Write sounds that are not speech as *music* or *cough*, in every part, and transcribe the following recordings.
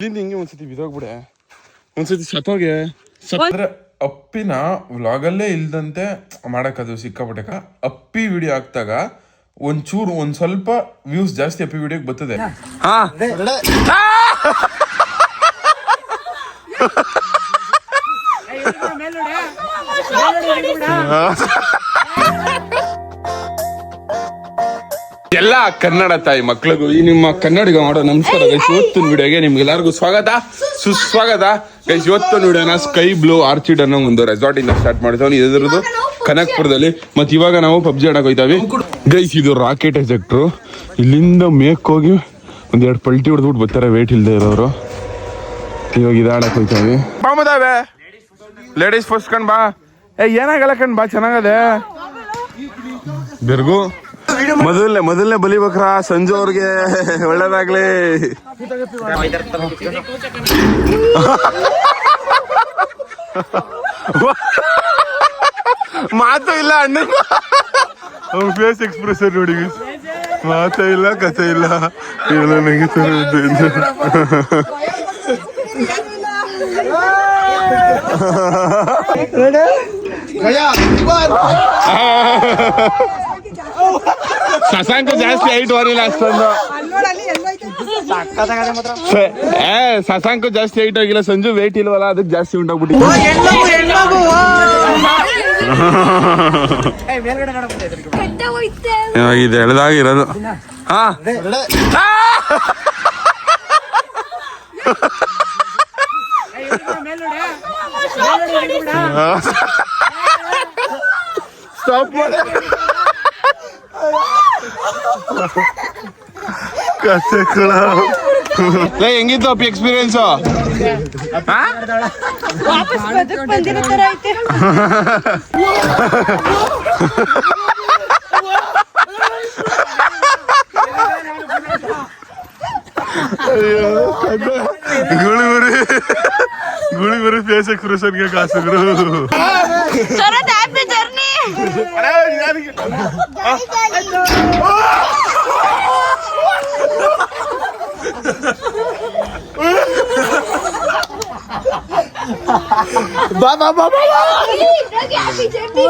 ಇಲ್ಲಿಂದ ಹಿಂಗೆ ಒಂದ್ಸತಿ ಬಿದೋಗ್ಬಿಡೆ ಒಂದ್ಸತಿ ಸತ್ತೋಗೆ. ಸತ್ ಅಂದ್ರೆ ಅಪ್ಪಿನ ವ್ಲಾಗಲ್ಲೇ ಇಲ್ದಂತೆ ಮಾಡಕ್ಕದು ಸಿಕ್ಕಾಪಟ್ಟೆಕ ಅಪ್ಪಿ ವಿಡಿಯೋ ಹಾಕ್ದಾಗ ಒಂಚೂರು ಒಂದ್ ಸ್ವಲ್ಪ ವ್ಯೂಸ್ ಜಾಸ್ತಿ ಅಪ್ಪಿ ವಿಡಿಯೋಗೆ ಬರ್ತದೆ. ಹಾ. ಎಲ್ಲ ಕನ್ನಡ ತಾಯಿ ಮಕ್ಕಳಿಗೂ ಈ ನಿಮ್ಮ ಕನ್ನಡಿಗ ಮಾಡೋ ನಮಸ್ಕಾರ ಗೈಸ್ ಇವತ್ತಿನ ವಿಡಿಯೋಗೆ ನಿಮ್ಗೆಲ್ಲರಿಗೂ ಸ್ವಾಗತ. ಸುಸ್ವಾಗತ. ಗೈಸ್ ಇವತ್ತಿನ ವಿಡಿಯೋನ ಸ್ಕೈ ಬ್ಲೂ ಆರ್ಚಿಡ್ ಅನ್ನೋ ಒಂದು ರೆಸಾರ್ಟ್ ಇಂದ ಸ್ಟಾರ್ಟ್ ಮಾಡಿದ್ವಿ ಇದರದ್ದು ಕನಕ್ಪುರದಲ್ಲಿ. ಮತ್ತೆ ಇವಾಗ ನಾವು ಪಬ್ಜಿ ಆಡಕ್ ಹೋಯ್ತಾವಿ. ಗೈಸ್ ಇದು ರಾಕೆಟ್ ಎಜೆಕ್ಟ್ರು ಇಲ್ಲಿಂದ ಮೇಕ್ ಹೋಗಿ ಒಂದ್ ಎರಡು ಪಲ್ಟಿ ಹೊಡೆದ್ಬಿಟ್ಟು ಬರ್ತಾರೆ ವೇಟ್ ಇಲ್ಲದೆ ಇರೋರು. ಇವಾಗ ಇದಾಡಕ್ ಹೋಯ್ತಾವಿ. ಬಾಮದಾವೆ ಲೇಡೀಸ್ ಫಸ್ಟ್ ಕಣ್ ಬಾ. ಏ ಏನಾಗಲ್ಲ ಕಣ್ ಬಾ ಚೆನ್ನಾಗದೆ. ಬೆರ್ಗು ಮೊದಲನೇ ಮೊದಲನೇ ಬಲಿಬೇಕ್ರ ಸಂಜು ಅವ್ರಿಗೆ ಒಳ್ಳೇದಾಗ್ಲಿ. ಮಾತು ಇಲ್ಲ ಅಣ್ಣ. ಫೇಸ್ ಎಕ್ಸ್ಪ್ರೆಷನ್ ನೋಡಿ. ಮಾತೇ ಇಲ್ಲ ಕಥೆ ಇಲ್ಲ. ಎಲ್ಲ ನಗಿತಾರೆ *laughs* *laughs* ಶಶಾಂಕ ಜಾಸ್ತಿ ಹೈಟ್ ಬರಲಿಲ್ಲ ಅಷ್ಟೊಂದು. ಏ ಶಶಾಂಕ ಜಾಸ್ತಿ ಹೈಟ್ ಹೋಗಿಲ್ಲ. ಸಂಜು ವೇಟ್ ಇಲ್ವಲ್ಲ ಅದಕ್ಕೆ ಜಾಸ್ತಿ ಉಂಟಾಗ್ಬಿಟ್ಟು ಇದು ಎಳ್ದಾಗಿರೋದು ಹಾ. ಸ್ಟಾಪ್ ಮಾಡಿ. ಕತೆ ಕುಳ ಲೇ ಹೆಂಗಿತ್ತು ಅಪ್ಪಿ ಎಕ್ಸ್ಪೀರಿಯನ್ಸ್ ವಾಪಸ್ ಬದುಕ್ ಬಂದಿರೋ ತರ ಐತೆ ಗುಳಿ ಬರಿ ಗುಳಿ ಬರಿ ಫೇಸ್ ಎಕ್ಸ್ಪ್ರೆಷನ್ಗೆ ಕಾಸುಗಳು ಸರತ್ ಹ್ಯಾಪಿ ಜರ್ನಿ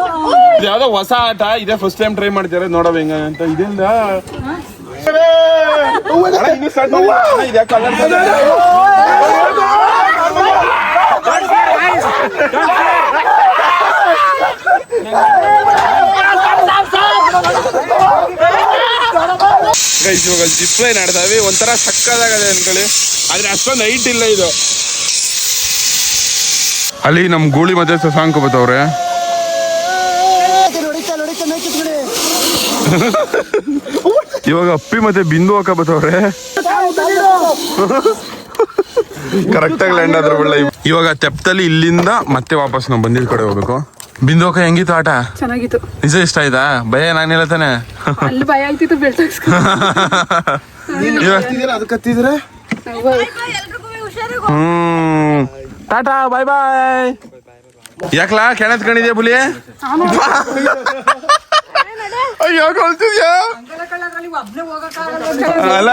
ಯಾವ್ದೋ ಹೊಸ ಆಟ ಇದೇ ಫಸ್ಟ್ ಟೈಮ್ ಟ್ರೈ ಮಾಡ್ತಾರೆ? ನೋಡೋ ಹೆಂಗ ಅಂತ. ಇದೆಲ್ಲ ಗೈಸ್ ಇವಾಗ ಜಿಪ್ ಲೈನ್ ಆಡ್ತಾವೆ ಒಂಥರ ಸಕ್ಕದಾಗದೆ ಅನ್ಕೊಳ್ಳಿ. ಆದ್ರೆ ಅಷ್ಟೊಂದು ಹೈಟ್ ಇಲ್ಲ ಇದು. ಅಲ್ಲಿ ನಮ್ ಗೂಳಿ ಮತ್ತೆ ಸಸಾಂಕ ಬತ್ತವ್ರೆ ಇವಾಗ ಅಪ್ಪಿ ಮತ್ತೆ ಬಿಂದು ಹಾಕ ಬತ್ತವ್ರೆ ಕರೆಕ್ಟ್ ಆಗಿ ಲ್ಯಾಂಡ್ ಆದ್ರೆ ಇವಾಗ ತೆಪ್ತಲ್ಲಿ ಇಲ್ಲಿಂದ ಮತ್ತೆ ವಾಪಸ್ ನಾವು ಬಂದಿದ್ ಕಡೆ ಹೋಗ್ಬೇಕು. ಬಿಂದು ಹಾಕ ಹೆಂಗಿತ್ತು ಆಟ? ಚೆನ್ನಾಗಿತ್ತು. ನಿಜ ಇಷ್ಟ ಆಯ್ತಾ? ಭಯ ನಾನು ತಾನೆ ಅಲ್ಲಿ ಭಯ ಆಗ್ತಿತ್ತು ಬೆಲ್ಟ್ ಹ್ಮ್. Tata bye bye. ಯಾಕ್ಲಾ ಕೆಣತ್ಕೊಂಡಿದ್ಯಾ ಕಣಿದ್ಯಾ ಬುಲಿ ಅಯ್ಯೋ ಕಳ್ತಿದ್ಯಾ ಅಲ್ಲ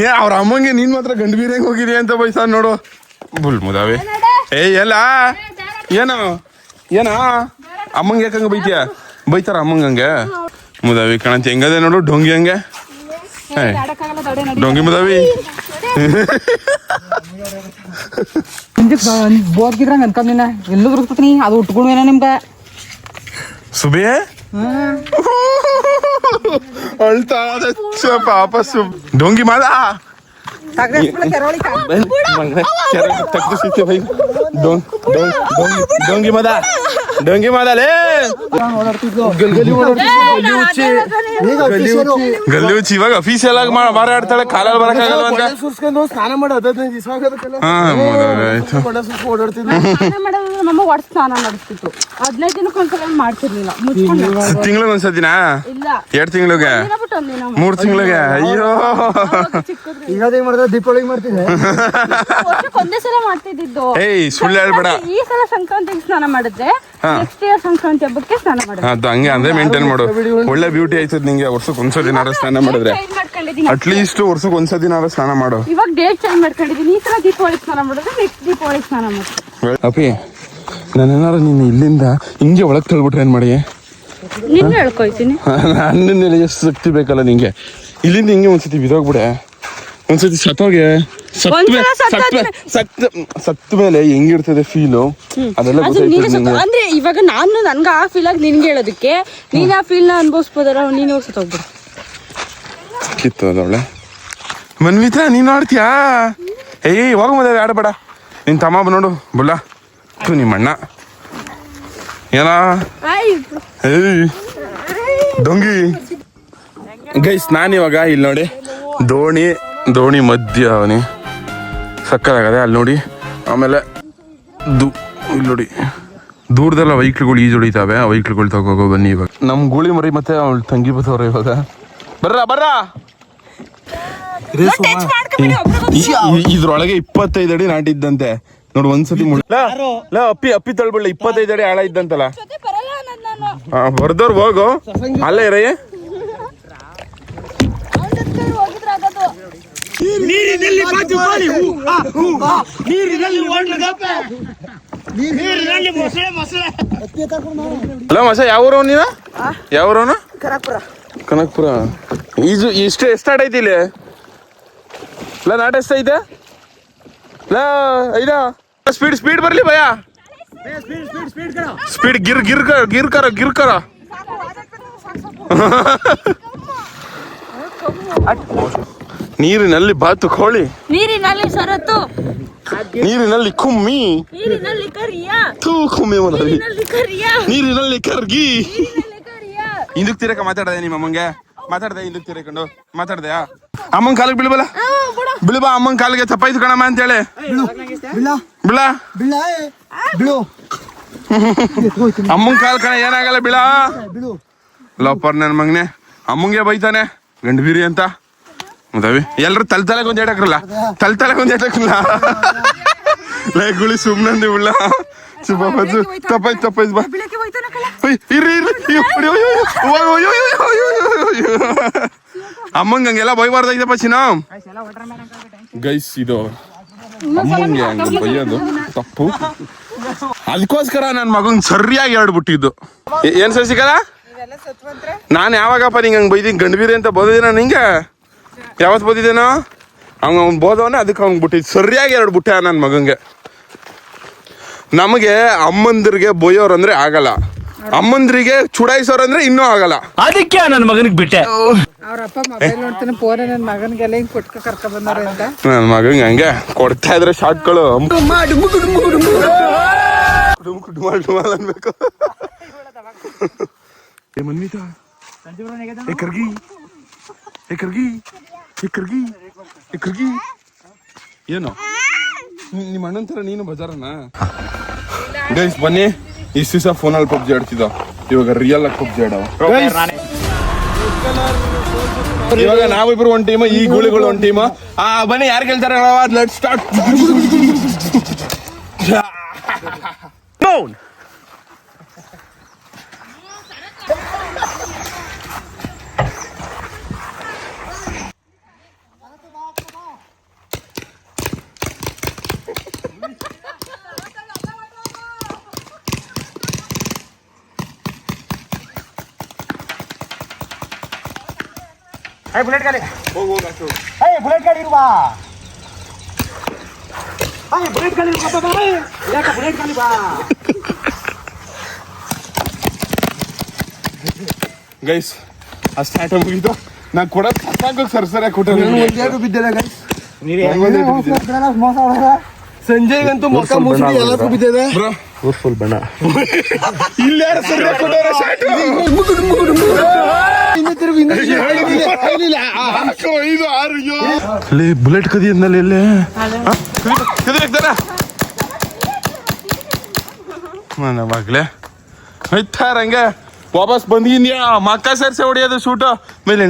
ಏ ಅವ್ರ ಅಮ್ಮಂಗೆ ನೀನ್ ಮಾತ್ರ ಗಂಡ ಹೆಂಗ್ ಹೋಗಿದ್ಯಾ ಅಂತ ಬೈಸ ನೋಡು. ಬುಲ್ ಮುದಾವೆ. ಏ ಎಲ್ಲ. ಏನೋ? ಏನೋ? ಅಮ್ಮಂಗೆ ಯಾಕಂಗೆ ಬೈತೀಯ? ಬೈತಾರ ಹಂಗೆ? ಮುದಾವಿ ಕಣಂತ. ಹೆಂಗದೆ ನೋಡು ಡೊಂಗಿ ಹಂಗೆ? ಡೊಂಗಿ ಮುದಾವಿ? ಬೋದ್ಗಿದ್ರಂಗ ಅನ್ಕೊಂಡಿನ ಎಲ್ಲೂ ದೊರಕ್ತೀನಿ ಅದು ಉಟ್ಕೊಂಡ್ವೇನ ನಿಮ್ಗ ಸುಬೇ? ಅಳ್ತಾ ಪಾಪ ಸುಬ್ ಡೊಂಗಿ ಬೈ ಡೊಂಗ್ ಮದ. ಡೊಂಗಿ ಮಾದಲೇ. ಗಲ್ಲಿ ಉಚ್ಚಿ ಗಲ್ಲಿ ಉಚ್ಚಿ ಇವಾಗ ಅಫೀಸಿಯಲ್ ಆಗಿ ಮಾರಾಡ್ತಾಳೆ ಕಾಲಲ್ಲಿ ಬರಕ್ಕಾಗಲ್ಲ ಅಂತ. ಸ್ನಾನ ಮಾಡಿ ಹದಿನೈದು ದಿವಸ ಸ್ನಾನ ಹದಿನೈದು ಮಾಡ್ತಿರ್ಲಿಲ್ಲ. ತಿಂಗಳಿಗೆ ಒಂದ್ಸತಿನ ಎರಡ್ ತಿಂಗಳಿಗೆ? ಮೂರ್ ತಿಂಗಳಿಗೆ? ಅಯ್ಯೋ. ಈಗ ಅದೇ ಮಾಡಿದ್ರೆ ಮಾಡ್ತಿದ್ದೆ. ವರ್ಷಕ್ಕೆ ಒಂದೇ ಸಲ ಮಾಡ್ತಿದ್ದಿದ್ದು. ಏಯ್ ಸುಳ್ಳು ಹೇಳ್ಬೇಡ. ಈ ಸಲ ಸಂಕ್ರಾಂತಿಗೆ ಸ್ನಾನ ಮಾಡಿದ್ರೆ. ನೆಕ್ಸ್ಟ್ ಇಯರ್ ಸಂಕ್ರಾಂತಿ ಹಬ್ಬಕ್ಕೆ ಸ್ನಾನ ಮಾಡೋದು ಅದು ಹಂಗೆ ಅಂದ್ರೆ ಮೇಂಟೈನ್ ಮಾಡು. ಒಳ್ಳೆ ಬ್ಯೂಟಿ ಆಯ್ತದ ನಿಂಗೆ ವರ್ಷಕ್ಕೆ ಒಂದ್ಸತಿನಾರ ಸ್ನಾನ ಮಾಡಿದ್ರೆ. ಅಟ್ ಲೀಸ್ಟ್ ಅಟ್ಲೀಸ್ಟ್ ವರ್ಷಕ್ಕೆ ದಿನ ಸ್ನಾನ ಮಾಡು. ಇವಾಗ ಡೇಟ್ ಚೇಂಜ್ ಮಾಡ್ಕೊಂಡಿದ್ದೀನಿ. ಈ ಸಲ ದೀಪಾವಳಿ ಸ್ನಾನ ಮಾಡಿದ್ರೆ ನೆಕ್ಸ್ಟ್ ದೀಪಾವಳಿ ಸ್ನಾನ ಮಾಡ್ತೀನಿ. ಅಪ್ಪಿ ನಾನೇನಾರು ನೀನು ಇಲ್ಲಿಂದ ಹಿಂಗೆ ಒಳಗೆ ತಳ್ಬಿಟ್ರೆ ಏನು ಮಾಡಿ? ನಿನ್ನ ಹೇಳ್ಕೊಯ್ತೀನಿ ನನ್ನ ಎಷ್ಟು ಶಕ್ತಿ ಬೇಕಲ್ಲ ನಿಂಗೆ? ಇಲ್ಲಿಂದ ಹಿಂಗೆ ಒಂದ್ಸತಿ ಬಿದೋಗ್ಬಿಡೆ ಒಂದ್ಸತಿ ಸತ್ತೋಗೆ ಸತ್ತ ಒಂದ್ಸಲ ಸತ್ತ ಸತ್ತ ಸತ್ತ ಮೇಲೆ ಹೆಂಗಿರ್ತದೆ ಫೀಲು ಅದೆಲ್ಲ ಅದು ನೀನು ಗೊತ್ತಾಯ್ತದೆ ಸತ್ತು ನಿಂಗೆ. ಅಂದ್ರೆ ಇವಾಗ ನಾನು ನನ್ಗೆ ಆ ಫೀಲ್ ಆಗಿ ನಿನ್ಗೆ ಹೇಳೋದಕ್ಕೆ ನೀನ್ ಆ ಫೀಲ್ನ ಅನ್ಭವಿಸ್ಬೋದಲ್ಲ ನೀನು ಹೋಗಿ ಸತ್ತೋಗ್ಬಿಡು ಕಿತ್ತು ಅದವಳೆ ಮನ್ವಿತಾ ನೀನು ಆಡ್ತೀಯಾ? ಏಯ್ ಹೋಗ ಮದುವೆ ಆಡಬೇಡ ನಿನ್ ತಮ್ಮ ನೋಡು ಬುಲ್ಲ. ತು ನಿಮ್ಮ ಅಣ್ಣ. ಏನ? ಏಯ್ ಡೊಂಗಿ. ಗೈಸ್ ನಾನಿವಾಗ ಇಲ್ಲಿ ನೋಡಿ ದೋಣಿ ದೋಣಿ ಮಧ್ಯ ಅವನಿ. ಸಕ್ಕದಾಗದೆ ಅಲ್ಲಿ ನೋಡಿ. ಆಮೇಲೆ ದೂ ಇಲ್ಲಿ ನೋಡಿ. ದೂರದೆಲ್ಲ ವೈಕ್ಳುಗಳು ಈಜು ಹೊಡಿತಾವೆ. ಆ ವೈಕ್ಳುಗಳು ತಗೋಗೋ ಬನ್ನಿ ಇವಾಗ. ನಮ್ಮ ಗೂಳಿ ಮರಿ ಮತ್ತೆ ಅವಳು ತಂಗಿ ಬತ್ತವ್ರೆ ಇವಾಗ. ಬರ್ರ ಬರ್ರ. ಇದ್ರೊಳಗೆ ಇಪ್ಪತ್ತೈದು ಅಡಿ ನಾಟಿದ್ದಂತೆ ನೋಡು ಒಂದ್ಸತಿ ಮುಳ್- ಲಾ, ಲಾ, ಅಪ್ಪಿ ಅಪ್ಪಿ ತಳ್ಬಿಡ್ಲ. ಇಪ್ಪತ್ತೈದು ಅಡಿ ಆಳ ಇದ್ದಂತಲ್ಲ. ಬರ್ದವ್ರು ಹೋಗು. ಅಲ್ಲೇ ಇರಯ್ಯ. ನೀರಿನಲ್ಲಿ ಬಾತುಕೋಳಿ ಹೂ ಹಾ ಹೂ ಹಾ ನೀರಿನಲ್ಲಿ ಒಳ್ಳೆದಪ್ಪೆ ನೀರಿನಲ್ಲಿ ಮೊಸಳೆ ಮೊಸಳೆ. ಅಲ್ಲ ಮಸ ಯಾವ ಊರು ನೀನ? ಯಾವ ಊರವನು ಕನಕಪುರ. ಈಜು ಇಷ್ಟು ಸ್ಟಾರ್ಟ್ ಐತಿ ಇಲ್ಲಿ. ಇಲ್ಲ ನಾಟ ಎಷ್ಟೈತೆ ಇಲ್ಲ ಐದ? ಸ್ಪೀಡ್ ಸ್ಪೀಡ್ ಬರ್ಲಿ ಭಯ. ಸ್ಪೀಡ್ ಗಿರ್ ಗಿರ್ ಕರ ಗಿರ್ ಕರ ಗಿರ್ ಕರ. *laughs* ನೀರಿನಲ್ಲಿ ಬಾತು ಕೋಳಿ. ನೀರಿನಲ್ಲಿ ಸರತ್ತು ನೀರಿನಲ್ಲಿ ಕುಮ್ಮಿ. ನೀರಿನಲ್ಲಿ ಕರಿಯ. ತೂ ಕುಮ್ಮಿ ಮರದಿ ನೀರಿನಲ್ಲಿ ಕರ್ಗಿ. ಹಿಂದಕ್ ತಿರಕ ಮಾತಾಡದೆ ನಿಮ್ಮ ಅಮ್ಮಂಗೆ. ಮಾತಾಡ್ದೆ ಹಿಂದಕ್ ತಿರಕೊಂಡು. ಮಾತಾಡ್ದೆ ಅಮ್ಮನ್ ಕಾಲಿಗೆ ಬೀಳ್ಬಲ್ಲ? ಬೀಳ್ಬಾ ಅಮ್ಮನ್ ಕಾಲಿಗೆ ತಪ್ಪಾಯ್ತು ಕಣಮ್ಮ ಅಂತೇಳಿ. ಹೇಳಿ ಬಿಳ ಬಿಳ ಬಿಳು ಅಮ್ಮನ್ ಕಾಲ್ ಕಣ ಏನಾಗಲ್ಲ ಬಿಳ ಬಿಳು ಲೋಪರ್ ನನ್ ಮಗನೆ ಅಮ್ಮಂಗೆ ಬೈತಾನೆ ಗಂಡ ಬೀರಿ ಅಂತ. ಮುದವಿ ಎಲ್ರು ತಲೆ ತಲೆಗೆ ಒಂದ್ ಏಟಾಕ್ರಲ್ಲ ತಲೆ ತಲೆಗೆ ಒಂದ್ ಏಟಾಕ್ರಲ್ಲ ಲೇ ಗುಳಿ ಸುಮ್ಮನೆ ಉಳ್ಳ ಸುಬ್ಬಾಜು ತಪ್ಪಾಯ್ತು ತಪ್ಪಾಯ್ತು ಬಾ ಇರ್ರಿ ಇರ್ರಿ ಅಮ್ಮಂಗ ಹಂಗೆಲ್ಲ ಬೈಬಾರ್ದಾಗಿದೆಪ್ಪ ಚಿನಾ ಗೈಸ್ ಇದು ಅಮ್ಮಂಗೆ ಹಂಗ ಬೈಯೋದು ತಪ್ಪು ಅದಕ್ಕೋಸ್ಕರ ನನ್ನ ಮಗಂಗೆ ಸರಿಯಾಗಿ ಹೇಳ್ಬಿಟ್ಟಿದ್ದು ಏನ್ ಸರ್ ಸಿಗಲ್ಲ ನಾನು ಯಾವಾಗಪ್ಪ ನಿಂಗೆ ಹಂಗೆ ಬೈದಿ ಗಂಡಬೀರಿ ಅಂತ ಬದಲಿನ ನಿಂಗೆ ಯಾವತ್ತು ಬೋದಿದ್ದೇನೋ ಅವ್ನು ಅವ್ನು ಬೋದವನೇ ಅದಕ್ಕೆ ಅವ್ನು ಬಿಟ್ಟಿದ್ದು ಸರಿಯಾಗಿ ಎರಡು ಬುಟ್ಟೆ ನನ್ನ ಮಗಂಗೆ. ನಮಗೆ ಅಮ್ಮಂದ್ರಿಗೆ ಬೊಯ್ಯೋರು ಅಂದ್ರೆ ಆಗಲ್ಲ. ಅಮ್ಮಂದ್ರಿಗೆ ಚುಡಾಯಿಸೋರು ಅಂದ್ರೆ ಇನ್ನೂ ಆಗಲ್ಲ. ಅದಕ್ಕೆ ನನ್ನ ಮಗನಿಗೆ ಬಿಟ್ಟೆ. ಅವ್ರಪ್ಪ ಮೊಬೈಲ್ ನೋಡ್ತಾನೆ ಫೋನ್ ನನ್ನ ಮಗನಿಗೆಲ್ಲ ಹಿಂಗ್ ಕೊಟ್ಕ ಕರ್ಕ ಬಂದಾರ ಅಂತ. ನನ್ನ ಮಗಂಗೆ ಹಂಗೆ. ಕೊಡ್ತಾ ಇದ್ರೆ ಶಾಟ್ಗಳು. ಅನ್ಬೇಕು. ಏ ಮನ್ವಿತಾ. ಏ ಕರ್ಗಿ. ಏ ಕರ್ಗಿ. ಏ ಕರ್ಗಿ ಕರ್ಗಿ. ಏನು? ನಿಮ್ಮ ಅಣ್ಣನ ಥರ ನೀನು ಬಜಾರನ? ಗೈಸ್ ಬನ್ನಿ. ಇಷ್ಟು ದಿವಸ ಫೋನಲ್ಲಿ ಪಬ್ಜಿ ಆಡ್ತಿದ್ದ. ಇವಾಗ ರಿಯಲ್ ಆಗಿ ಪಬ್ಜಿ ಆಡವ. ಇವಾಗ ನಾವಿಬ್ರು ಒಂದ್ ಟೀಮ್ ಈ ಗುಳಿಗಳು ಒಂದ್ ಟೀಮ್ ಆ, ಬನ್ನಿ, ಯಾರು ಗೆಲ್ತಾರೆ ಲೆಟ್ ಸ್ಟಾರ್ಟ್ ಬುಲೆಟ್ ಗಾಡಿ ಏಯ್ ಬುಲೆಟ್ ಗಾಡಿ ಇರುವ ಏಯ್ ಬುಲೆಟ್ ಗಾಡಿ ಇರುವ ಬಾ ಯಾಕ ಬುಲೆಟ್ ಗಾಡಿ ಬಾ ಗೈಸ್ ಅಷ್ಟು ಆಟ ಮುಗಿತು ನಾ ಕೊಡ ಸಾಕು ಸರ್ ಸರಿಯಾಗಿ ಕೊಟ್ಟ ಒಂದೇಟು ಬಿದ್ದಿಲ್ಲ ಗೈಸ್ ಸಂಜೆಗಂತೂ ಮೊಕ್ಕ ಮುಸುಡಿ ಎಲ್ಲರಿಗೂ ಬಿದ್ದಿದೆ *laughs* ಇಲ್ಲಿ ಯಾರು ಸರಿಯಾಗಿ ಕೊಟ್ಟವ್ರೆ ಶಾಟ್. ಐದು ಆರು ಅಲ್ಲಿ ಬುಲೆಟ್ ಕದಿ ಅಂದ್ನಲ್ಲಿ ಎಲ್ಲೇ ಕದಿ ಹಾಕ್ತಾರ ವಾಪಸ್ ಬಂದಿದ್ಯಾ ಮಕ್ಕ ಸೇರ್ಸೆ ಹೊಡಿಯೋದು ಶೂಟು ಮೇಲೆ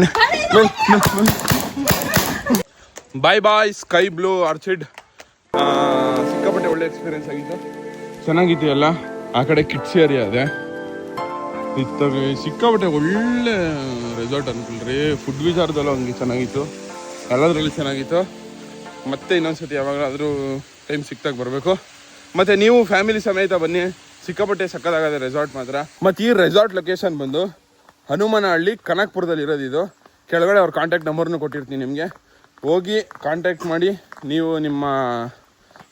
bye bye sky blue orchid ಸಿಕ್ಕಾಪಟ್ಟೆ ಒಳ್ಳೆ ಎಕ್ಸ್ಪೀರಿಯನ್ಸ್ ಆಗಿತ್ತು. ಚೆನ್ನಾಗಿತ್ತು ಎಲ್ಲ ಆ ಕಡೆ ಕಿಡ್ಸ್ ಏರಿಯಾ ಇದೆ. ಇತ್ತಾಗ ಸಿಕ್ಕಾಪಟ್ಟೆ ಒಳ್ಳೆ ರೆಸಾರ್ಟ್ ಅನ್ಕೊಳ್ರಿ. ಫುಡ್ ವಿಚಾರದಲ್ಲೂ ಹಂಗೆ ಚೆನ್ನಾಗಿತ್ತು. ಎಲ್ಲದರಲ್ಲಿ ಚೆನ್ನಾಗಿತ್ತು. ಮತ್ತೆ ಇನ್ನೊಂದ್ಸತಿ ಯಾವಾಗಲಾದರೂ ಟೈಮ್ ಸಿಕ್ತಾಗ ಬರಬೇಕು. ಮತ್ತೆ ನೀವು ಫ್ಯಾಮಿಲಿ ಸಮೇತ ಬನ್ನಿ. ಸಿಕ್ಕಾಪಟ್ಟೆ ಸಕ್ಕದಾಗದೆ ರೆಸಾರ್ಟ್ ಮಾತ್ರ. ಮತ್ತು ಈ ರೆಸಾರ್ಟ್ ಲೊಕೇಶನ್ ಬಂದು ಹನುಮನಹಳ್ಳಿ ಕನಕ್ಪುರದಲ್ಲಿ ಇರೋದು ಇದು. ಕೆಳಗಡೆ ಅವ್ರ ಕಾಂಟ್ಯಾಕ್ಟ್ ನಂಬರ್ನು ಕೊಟ್ಟಿರ್ತೀನಿ ನಿಮಗೆ. ಹೋಗಿ ಕಾಂಟ್ಯಾಕ್ಟ್ ಮಾಡಿ, ನೀವು ನಿಮ್ಮ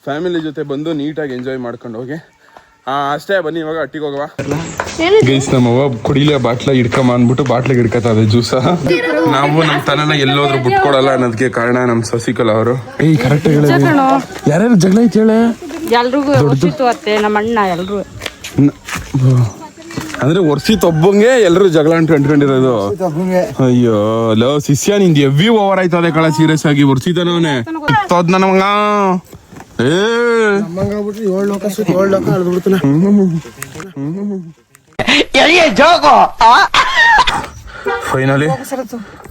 ಫ್ಯಾಮಿಲಿ ಜೊತೆ ಬಂದು ನೀಟಾಗಿ ಎಂಜಾಯ್ ಮಾಡ್ಕೊಂಡು ಹೋಗಿ. ಆ, ಅಷ್ಟೇ ಬನ್ನಿ ಇವಾಗ ಅಟ್ಟಿಗೆ ಹೋಗವ. ಗೈಸ್ ನಮ್ಮವ್ವ ಕುಡಿಲೇ ಬಾಟ್ಲ ಹಿಡ್ಕಮ್ಮ ಅಂದ್ಬಿಟ್ಟು ಬಾಟ್ಲಿಗೆ ಅದೇ ಜ್ಯೂಸ. ನಾವು ನಮ್ಮ ತನನ ಎಲ್ಲೋದ್ರು ಬಿಟ್ಕೊಡಲ್ಲ ಅನ್ನೋದಕ್ಕೆ ಕಾರಣ ನಮ್ಮ ಸಸಿಕಲ್ ಅವರು. ಏಯ್ ಕರೆಕ್ಟ್ ಯಾರ್ಯಾರು ಜಗಳ ಐತೆ ಹೇಳ? ಎಲ್ರಿಗೂ ಒರ್ಸಿತ್ತು ಅತ್ತೆ ನಮ್ಮ ಅಣ್ಣ ಎಲ್ರು. ಅಂದ್ರೆ ಒಬ್ಬಂಗೆ ಎಲ್ಲರೂ ಜಗಳ ಅಂತ ಅಂಟ್ಕೊಂಡಿರೋದು ಅಯ್ಯೋ ಲೋ ಶಿಷ್ಯ ನಿಂದ ಎವ್ವಿ ಓವರ್ ಆಯ್ತದೆ ಕಳ ಸೀರಿಯಸ್ ಆಗಿ ಇತ್ತೋದ್ ನನ್ನ ಮಗ ಏ ನಮ್ಮಂಗಾಗ್ಬಿಟ್ರೆ ಏಳು ಲೋಕ ಸುತ್ತ ಏಳು ಲೋಕ ಅಳ್ದು ಬಿಡ್ತಾನೆ. ಫೈನಲಿ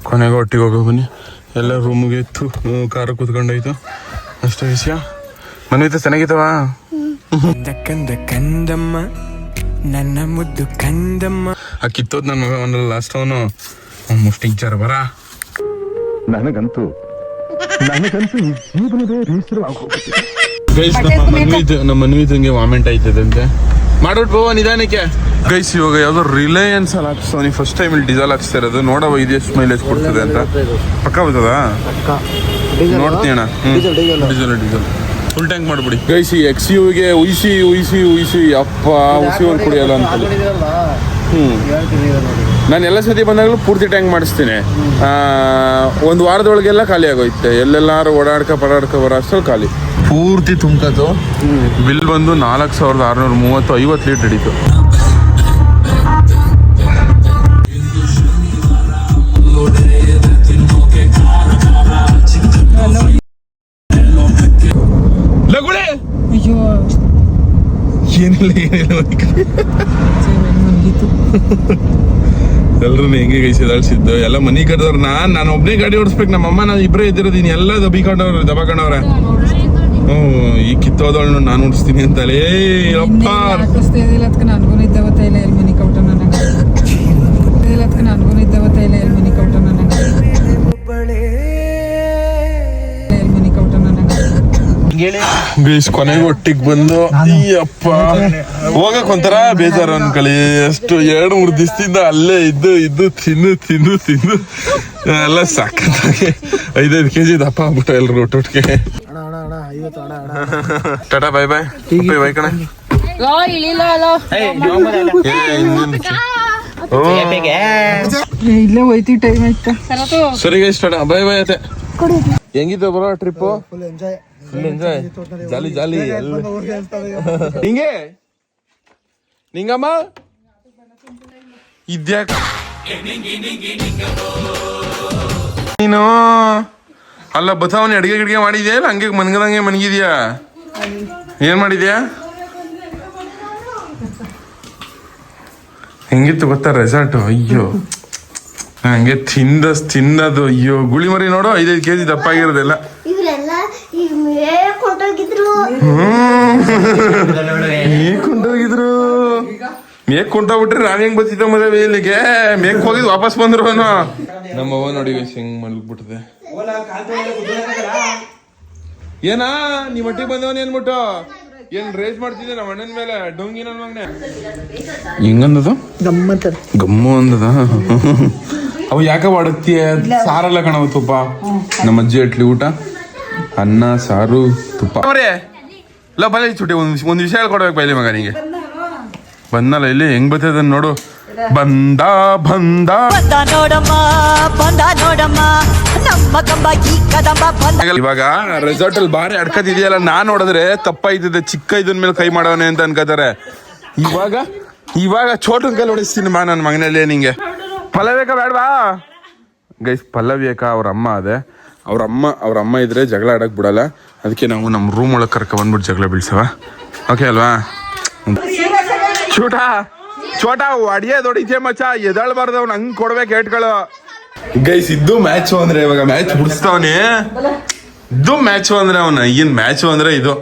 ಕೊನೆಗೆ ಒಟ್ಟಿಗೆ ಹೋಗೋ ಬನ್ನಿ. ಎಲ್ಲ ರೂಮ್ಗೆ ಇತ್ತು ಕಾರ ಕೂತ್ಕೊಂಡಾಯ್ತು. ಅಷ್ಟೇ ವಿಷಯ. ಮನೆಯಿತ ಚೆನ್ನಾಗಿತ್ತವ ಕಂದ ಕಂದ ಕಂದಮ್ಮ ನನ್ನ ಮುದ್ದು ಕಂದಮ್ಮ. ಆ ಕಿತ್ತೋದ್ ನನ್ನ ಮಗ ಅವನಲ್ಲ ಲಾಸ್ಟ್ ಅವನು. ಮುಷ್ಟಿಂಗ್ ಚಾರ ಬರ ನನಗಂತೂ ನನಗಂತೂ ಈ ಜೀವನವೇ ಗೈಸ್ ನಮ್ಮ ಮನ್ವಿದ್ ನಮ್ಮ ಮನ್ವಿದಂಗೆ ವಾಮೆಂಟ್ ಆಯ್ತದಂತೆ. ಮಾಡ್ಬಿಟ್ಟು ಬೋವ ನಿಧಾನಕ್ಕೆ. ಗೈಸ್ ಇವಾಗ ಯಾವ್ದೋ ರಿಲಯನ್ಸ್ ಅಲ್ಲಿ ಹಾಕ್ಸೋನಿ ಫಸ್ಟ್ ಟೈಮ್ ಇಲ್ಲಿ ಡೀಸೆಲ್ ಹಾಕ್ಸ್ತಾ ಇರೋದು. ನೋಡವ ಇದು ಎಷ್ಟು ಮೈಲೇಜ್ ಕೊಡ್ತದೆ ಅಂತ. ಪಕ್ಕ ಬರ್ತದ? ನೋಡ್ತೀನಿ ಅಣ್ಣ. ಡೀಸೆಲ್ ಡೀಸೆಲ್ ಫುಲ್ ಟ್ಯಾಂಕ್ ಮಾಡ್ಬಿಡಿ. ಗೈಸ್ ಈ ಎಕ್ಸ್ ಯುಗೆ ಉಯಿಸಿ ಉಯಿಸಿ ಉಯಿಸಿ ಅಪ್ಪ ಉಸಿ ಒಂದು ಕುಡಿಯಲ್ಲ ಅಂತ ಹ್ಮ್. ನಾನು ಎಲ್ಲ ಸತಿ ಬಂದಾಗಲೂ ಪೂರ್ತಿ ಟ್ಯಾಂಕ್ ಮಾಡಿಸ್ತೀನಿ. ಒಂದು ವಾರದೊಳಗೆಲ್ಲ ಖಾಲಿ ಆಗೋಯ್ತೆ. ಎಲ್ಲೆಲ್ಲಾರು ಓಡಾಡ್ಕ ಪಡಾಡ್ಕ ಬರೋ ಅಷ್ಟರಲ್ಲಿ ಖಾಲಿ. ಪೂರ್ತಿ ತುಂಬ್ಕತು ಬಿಲ್ ಬಂದು ನಾಲ್ಕು ಸಾವಿರದ ಆರುನೂರ ಮೂವತ್ತು ಐವತ್ತು ಲೀಟರ್ ಹಿಡಿತು. ಲಗುಳೆ! ಏನಿಲ್ಲ ಏನಿಲ್ಲ *laughs* ಎಲ್ರು ಹೆಂಗೆ ಗೈಸಿದಾಳ್ಸಿದ್ದು ಎಲ್ಲ ಮನಿ ಕಟ್ಟದವ್ರು ನಾನ್, ನಾನು ಒಬ್ಬನೇ ಗಾಡಿ ಓಡಿಸ್ಬೇಕು ನಮ್ಮ ಅಮ್ಮ ನಾನು ಇಬ್ಬರೇ ಇದ್ದಿರೋದೀನಿ. ಎಲ್ಲ ದಬಿಕೊಂಡವ್ರು ದಬಕೊಂಡವ್ರೆ ಹ್ಞೂ, ಈ ಕಿತ್ತೋದವಳು ನಾನು ಓಡಿಸ್ತೀನಿ ಅಂತಲೇ. ಅಪ್ಪ ನನಗೂ ಇದ್ದಾವ, ತೈಲ ಎಲ್ಲಿ ಮನಿ ಕೌಟ ನನಗೆ ನನಗೂ ಇದ್ದಾವ, ತೈಲ ಎಲ್ಲಿ ಮನಿ ಕೌಟ ನನಗೆ ಗೈಸ್ ಕೊನೆಗೆ ಒಟ್ಟಿಗೆ ಬಂದು ಅಯ್ಯಪ್ಪ. ಅಪ್ಪ ಹೋಗಕ್ ಒಂಥರ ಬೇಜಾರು ಅನ್ಕಳಿ ಎಷ್ಟು ಎರಡು ಮೂರು ದಿವಸದಿಂದ ಅಲ್ಲೇ ಇದ್ದು ಇದ್ದು ತಿನ್ನು ತಿನ್ನು ತಿನ್ನು. ಎಲ್ಲ ಸಕ್ಕತ್ತಾಗಿ ಐದೈದು ಕೆಜಿ ದಪ್ಪ ಆಗ್ಬಿಟ್ಟು ಎಲ್ರು ಒಟ್ಟೊಟ್ಟಿಗೆ. Tata bye bye. ಬೈ ಕಣ. ಲೋ ಇಳಿಲ್ಲ ಲೋ ಏ, ಇನ್ನೇನು? ಓ. ಏ, ಇಲ್ಲೇ ಹೋಯ್ತೀವಿ ಟೈಮ್ ಆಯ್ತಾ? ಸರಿ ಗೈಸ್ ಟಾಟಾ ಬಾಯ್ ಬಾಯ್ ಅತ್ತೆ. ಹೆಂಗಿತ್ತು ಬರೋ trip? Full enjoy full enjoy jolly jolly ಹಿಂಗೆ ನಿಂಗಮ್ಮ ಇದ್ಯಾಕ ನೀನು ಅಲ್ಲ ಬತಾವನಿ ಅಡಿಗೆ ಗಿಡಿಗೆ ಮಾಡಿದ್ಯಾ? ಇಲ್ಲ ಹಂಗೆ ಮನ್ಗದಂಗೆ ಮನ್ಗಿದ್ಯಾ? ಏನ್ ಮಾಡಿದ್ಯಾ? ಹೆಂಗಿತ್ತು ಗೊತ್ತಾ ರೆಸಾರ್ಟ್ ಅಯ್ಯೋ. ಹಂಗೆ ತಿಂದ ತಿನ್ನದು ಅಯ್ಯೋ. ಗುಳಿ ಮರಿ ನೋಡು ಐದೈದು ಕೆಜಿ ದಪ್ಪ ಮೇಕ್ ಕೊಂಡೋಗಿದ್ರು. ಮೇಕ್ ಕೊಂಡೋಗ್ಬಿಟ್ರೆ ನಾವ್ ಹೆಂಗ್ ಬತ್ತಿದ್ದ ಮದುವೆ ಇಲ್ಲಿಗೆ? ಮೇಕ್ ಹೋಗಿದ್ ವಾಪಸ್ ಬಂದ್ರು ನಮ್ಮ ಅವ್ವ ನೋಡಿ ಹೆಂಗ್ ಮಲ್ಗ್ಬಿಟ್ಟದೆ ಏನಾ? ನೀ ಹೊಟ್ಟಿಗೆ ಬಂದವನ್ ಏನ್ಬಿಟ್ಟು? ಏನ್ ರೇಸ್ ಮಾಡ್ತಿದ್ದೆ ನಮ್ಮ ಅಣ್ಣನ ಮೇಲೆ? ಡೊಂಗಿ ನನ್ ಮಗನೆ. ಹೆಂಗಂದದು? ಗಮ್ಮಂತ ಗಮ್ಮು ಅಂದದ. ಅವು ಯಾಕೆ ಒಡತ್ತೀಯ ಸಾರಲ್ಲ ಕಣವ ತುಪ್ಪ. ನಮ್ಮ ಅಜ್ಜಿ ಇಟ್ಲಿ ಊಟ. ಅನ್ನ ಸಾರು ತುಪ್ಪ. ಅವರೇ ಇಲ್ಲ ಬಲೆ ಒಂದು ಒಂದ್ ಒಂದ್ ವಿಷಯ ಹೇಳ್ಕೊಡ್ಬೇಕು ಬೈಲಿ ಮಗನಿಗೆ ಬಂದಲ್ಲ ಇಲ್ಲಿ ಹೆಂಗ್ ಬರ್ತದ ನೋಡು. ಬಂದ ಬಂದ. ಬಂದ ನೋಡಮ್ಮ ಬಂದ ನೋಡಮ್ಮ. ನಮ್ಮ ಕಂಬ ಕದಂಬ ಬಂದ. ಇವಾಗ ರೆಸಾರ್ಟ್ ಅಲ್ಲಿ ಬಾರಿ ಅಡ್ಕದಿದೆಯಲ್ಲ ನಾನ್ ನೋಡಿದ್ರೆ ತಪ್ಪಾಯ್ತದೆ ಚಿಕ್ಕ ಇದನ್ ಮೇಲೆ ಕೈ ಮಾಡೋನೆ ಅಂತ ಅನ್ಕೋತಾರೆ ಇವಾಗ ಇವಾಗ ಚೋಟನ್ ಕೈ ಹೊಡಿಸ್ತೀನಿ ಮಾ ನನ್ನ ಮಗನಲ್ಲಿ ನಿಂಗೆ. ಪಲ್ಲವೇಕ ಬೇಕಾ ಬೇಡವಾ? ಗೈಸ್ ಪಲ್ಲವೇಕ ಅವ್ರ ಅಮ್ಮ ಅದೇ. ಅವ್ರ ಅಮ್ಮ ಅವ್ರ ಅಮ್ಮ ಇದ್ರೆ ಜಗಳ ಆಡಕ್ ಬಿಡಲ್ಲ. ಅದಕ್ಕೆ ನಾವು ನಮ್ಮ ರೂಮ್ ಒಳಗೆ ಕರ್ಕ ಬಂದ್ಬಿಟ್ಟು ಜಗಳ ಬೀಳ್ಸವ. ಓಕೆ ಅಲ್ವಾ? ಚೂಟಾ ಚೋಟಾ ಅಡಿಗೆ ದೊಡಿದ್ಯ ಮಚ್ಚ? ಎದಾಳ್ಬಾರ್ದು ಅವ್ನು, ಹಂಗ್ ಕೊಡ್ಬೇಕು ಏಟ್ಗಳು. ಗೈಸ್ ಇದ್ದು ಮ್ಯಾಚ್ ಅಂದ್ರೆ ಇವಾಗ ಮ್ಯಾಚ್ ಬಿಡಿಸ್ತಾವನೆ ಇದು ಮ್ಯಾಚ್ ಅಂದ್ರೆ ಅವನ ಏನ್ ಮ್ಯಾಚ್ ಅಂದ್ರೆ ಇದು.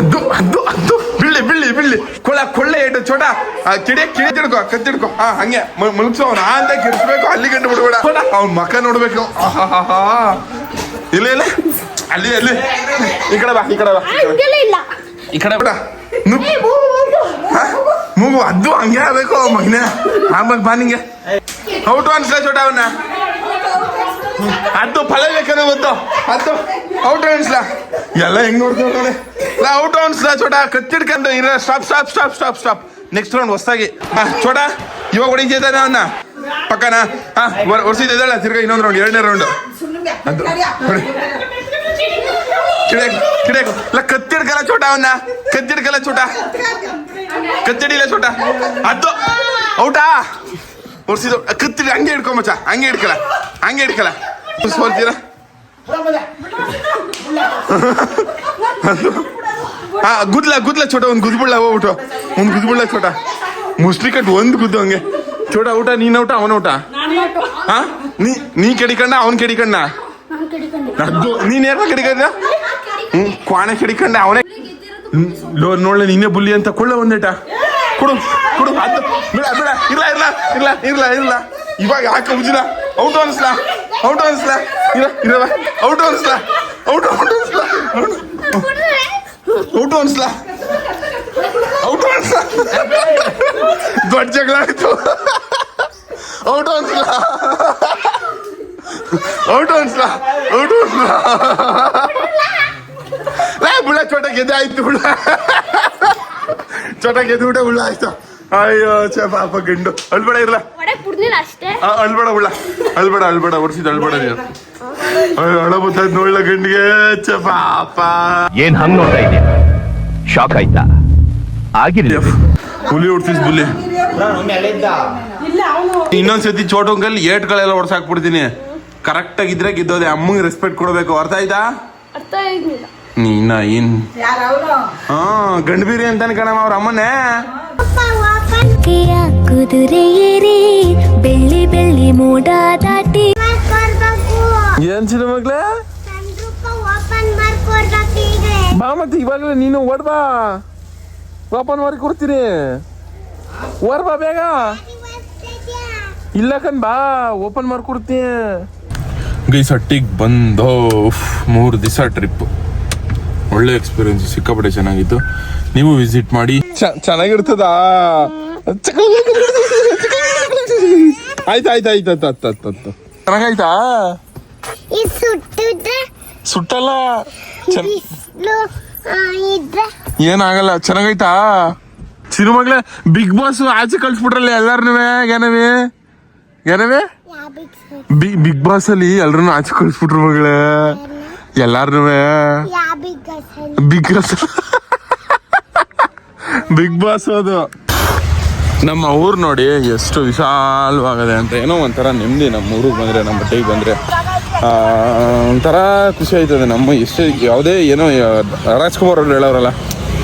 ಅದು ಅದು ಅದು. ಬಿಳ್ಳಿ ಬಿಳ್ಳಿ ಬಿಳ್ಳಿ. ಕೊಳ್ಳ ಕೊಳ್ಳೆ ಇಟ್ಟು ಚೋಟ. ಆ, ಕಿಡಿ ಕಿಡಿ ತಿಡ್ಕೊ ಕತ್ತಿಡ್ಕೊ ಹಾ ಹಂಗೆ ಮುಳುಗ್ಸೋ ಅವನ. ಅವ್ನು ಆ ಅಂತ ಕಿರ್ಸ್ಬೇಕು ಅಲ್ಲಿ ಗಂಟು ಬಿಡ್ಬೇಡ. ಅವ್ನ ಮಕ್ಕ ನೋಡ್ಬೇಕು. ಆಹಾಹಾಹಾ. ಇಲ್ಲ ಇಲ್ಲ. ಅಲ್ಲಿ ಅಲ್ಲಿ. ಈ ಕಡೆ ಬಾ ಈ ಕಡೆ ಬಾ. ಈ ಕಡೆ. ಇಲ್ಲ. ಈ ಕಡೆ ಬಿಡ? ಮೂಗು ಅದು ಹಂಗೆ ಆಗ್ಬೇಕು ಮಗನೇ. ಆಮೇಲೆ ಬಾ ನಿಂಗೆ. ಔಟು ಅನ್ಸ್ಲ ಚೋಟ ಅವನ್ನ. ಅದು ಫಲ ಬೇಕಾದ್ರೆ ಗೊತ್ತು ಅದು ಔಟ್ ಅನ್ಸ್ಲ ಎಲ್ಲ ಹೆಂಗ್ ನೋಡ್ತೀವಿ ನೋಡಿ ನಾ ಔಟ್ ಅನ್ಸ್ಲ ಚೋಟ, ಕತ್ತಿಡ್ಕೊಂಡು ಇರ stop stop stop stop stop next round ಹೊಸ್ದಾಗಿ. ಚೋಟ, ಇವಾಗ ಹೊಡಿತಿದ್ದಾನೆ ಅವನ್ನ? ಪಕ್ಕನ? ಹಾ ತಿರ್ಗ ತಿರ್ಗಾ ಇನ್ನೊಂದು ರೌಂಡ್ ಎರಡನೇ ರೌಂಡ್ ಅದು ಕಿಡಕ್ ಇಲ್ಲ ಕತ್ತಿಡ್ಕಲ್ಲ ಚೋಟ ಅವನ್ನ? ಕತ್ತಿಡ್ಕಲ್ಲ ಚೋಟ? ಕತ್ತಿಡಿಲ್ಲ ಚೋಟ? ಅದು, ಔಟಾ? ಒರ್ಸಿದ ಕತ್ತಿರಿ ಹಂಗೆ ಹಿಡ್ಕೊ ಮಚ್ಚ, ಹಂಗೆ ಹಿಡ್ಕಲ ಹಂಗೆ ಹಿಡ್ಕಲ ಮುರ್ಸ್ಕೊಳ್ತೀರ ಹಾ, ಗುದ್ಲ ಗುದ್ಲ ಚೋಟ ಒಂದು ಗುದ್ಬಿಡ್ಲ ಹೋಗ್ಬಿಟ್ಟು, ಒಂದು ಗುದ್ಬಿಡ್ಲ ಚೋಟ ಮುಸ್ಲಿ ಕಟ್ ಒಂದು ಗುದ್ದು ಹಂಗೆ. ಚೋಟ ಊಟ, ನೀನ್ ಊಟ, ಅವನ ಊಟ? ಹಾ? ನೀ ನೀ ಕೆಡಿಕಂಡ ಅವನ್ ಕೆಡಿಕಂಡ ಅದು ನೀನ್ ಯಾರ ಕೆಡಿಕಂಡ ಹ್ಮ್, ಕ್ವಾಣೆ ಕೆಡಿಕಂಡ ಅವನೇ. ನೋಡ್ಲೆ, ನೀನೇ ಬುಲ್ಲಿ ಅಂತ ಕೊಳ್ಳ ಒಂದೇಟ. ಕೊಡು ಕೊಡು ಅದು ಬಿಡ ಬಿಡ ಇಲ್ಲ ಇಲ್ಲ ಇಲ್ಲ ಇಲ್ಲ ಇಲ್ಲ ಇವಾಗ ಯಾಕೆ ಉಜ್ಜಿಲ್ಲ? ಔಟ್ ಅನ್ಸ್ಲಾ? ಔಟ್ ಅನ್ಸ್ಲಾ? ಇಲ್ಲ ಇರವ? ಔಟ್ ಅನ್ಸ್ಲಾ? ಔಟ್ ಔಟ್ ಅನ್ಸ್ಲಾ? ಔಟ್ ಅನ್ಸ್ಲಾ? ಔಟ್ ಅನ್ಸ್ಲಾ? ದೊಡ್ಡ ಜಗಳ ಆಯ್ತು. ಔಟ್ ಅನ್ಸ್ಲಾ? ಔಟ್ ಅನ್ಸ್ಲಾ? ಔಟ್ ಅನ್ಸ್ಲಾ? ಬುಳ ಚೋಟ ಗೆದ್ದೆ ಆಯ್ತು ಬುಳ ಚೋಟ ಎದ್ದು ಬಿಟ್ಟೆ ಉಳ್ಳ ಆಯ್ತು? ಅಯ್ಯೋ ಛೆ ಪಾಪ ಗಂಡು. ಅಳ್ಬೇಡ ಇರ್ಲ. ಅಷ್ಟೇ. ಆ, ಅಳ್ಬೇಡ ಉಳ್ಳ. ಅಳ್ಬೇಡ ಅಳ್ಬೇಡ ಹೊಡ್ಸಿದ್ ಅಳ್ಬೇಡ ನೀನು. ಅಯ್ಯೋ ಅಳ ಬತ್ತಾಯ್ತು ನೋಡ್ಲ ಗಂಡಿಗೆ. ಛೆ ಪಾಪ. ಏನ್ ಹಂಗ್ ನೋಡ್ತಾ ಇದ್ದೀಯ? ಶಾಕ್ ಆಯ್ತಾ? ಆಗಿರ್ಲಿ. ಹುಲಿ ಹೊಡ್ಸಿಸ್ ಬುಲಿ ಇನ್ನೊಂದ್ಸತಿ ಚೋಟಂಗಲ್ಲಿ ಏಟ್ಗಳೆಲ್ಲ ಹೊಡ್ಸಾಕ್ಬಿಡ್ತೀನಿ ಕರೆಕ್ಟ್ ಆಗಿದ್ರೆ ಗೆದ್ದೋದೆ. ಅಮ್ಮಂಗೆ ರೆಸ್ಪೆಕ್ಟ್ ಕೊಡಬೇಕು. ಅರ್ಥ ಆಯ್ತಾ? ಅರ್ಥ ಆಗಿಲ್ಲ ನೀನ ಏನ್? ಹಾ ಗಂಡಬೀರಿ ಅಂತಾನೆ ಕಣಮ್ಮ ಅವ್ರ ಅಮ್ಮನೇ. ಕುದುರೆ ಏರಿ ಬೆಳ್ಳಿ ಬೆಳ್ಳಿ ಮೋಡ ದಾಟಿ. ಏನ್ ಚಿನ್ನ ಮಗ್ಲೇ? ಬಾ ಮತ್ತೆ ಇವಾಗಲೇ ನೀನು ಓಡ್ಬಾ ಓಪನ್ ಮಾಡಿ ಕೊಡ್ತೀನಿ. ಓರ್ ಬಾ ಬೇಗ. ಇಲ್ಲ ಕಣ್ ಬಾ ಓಪನ್ ಮಾಡಿ ಕೊಡ್ತೀನಿ. ಗೈಸ್ ಹಟ್ಟಿಗೆ ಬಂದು ಮೂರು ದಿವಸ ಟ್ರಿಪ್ ಒಳ್ಳೆ ಎಕ್ಸ್ಪೀರಿಯನ್ಸ್ ಸಿಕ್ಕಾಪಟ್ಟೆ ಚೆನ್ನಾಗಿತ್ತು. ನೀವು ವಿಸಿಟ್ ಮಾಡಿ. ಚೆನ್ನಾಗಿರ್ತದ? ಆಯ್ತು ಆಯ್ತು ಆಯ್ತು ಆಯ್ತು ಆಯ್ತು. ಆಯ್ತು ಆಯ್ತು ಚೆನ್ನಾಗಾಯ್ತಾ ಸುಟ್ಟಲ್ಲ. ಏನಾಗಲ್ಲ ಚೆನ್ನಾಗೈತಾ ಸಿನಿಮಾಗ್ಲೆ ಬಿಗ್ ಬಾಸ್ ಆಚೆ ಕಳ್ಸ್ಬಿಟ್ರಲ್ಲ ಎಲ್ಲಾರನು ಏನವೇ ಏನವೇ ಬಿಗ್ ಬಿಗ್ ಬಾಸ್ ಅಲ್ಲಿ ಎಲ್ರನ್ನೂ ಆಚೆ ಕಳ್ಸ್ಬಿಟ್ರು ಮಗಳೇ. ಎಲ್ಲಾರ್ನು ಯಾವ ಬಿಗ್ ಬಾಸ್ ಬಿಗ್ ಬಾಸ್ ಅದು. ನಮ್ಮ ಊರು ನೋಡಿ ಎಷ್ಟು ವಿಶಾಲವಾಗಿದೆ ಅಂತ. ಏನೋ ಒಂಥರ ನೆಮ್ಮದಿ ನಮ್ಮ ಊರಿಗೆ ಬಂದರೆ ನಮ್ಮ ಬಟ್ಟೆಗೆ ಬಂದರೆ. ಒಂಥರ ಖುಷಿ ಆಯ್ತದೆ ನಮ್ಮ ಎಷ್ಟು ಯಾವುದೇ ಏನೋ ರಾಜ್ಕುಮಾರ್ ಅವ್ರು ಹೇಳೋರಲ್ಲ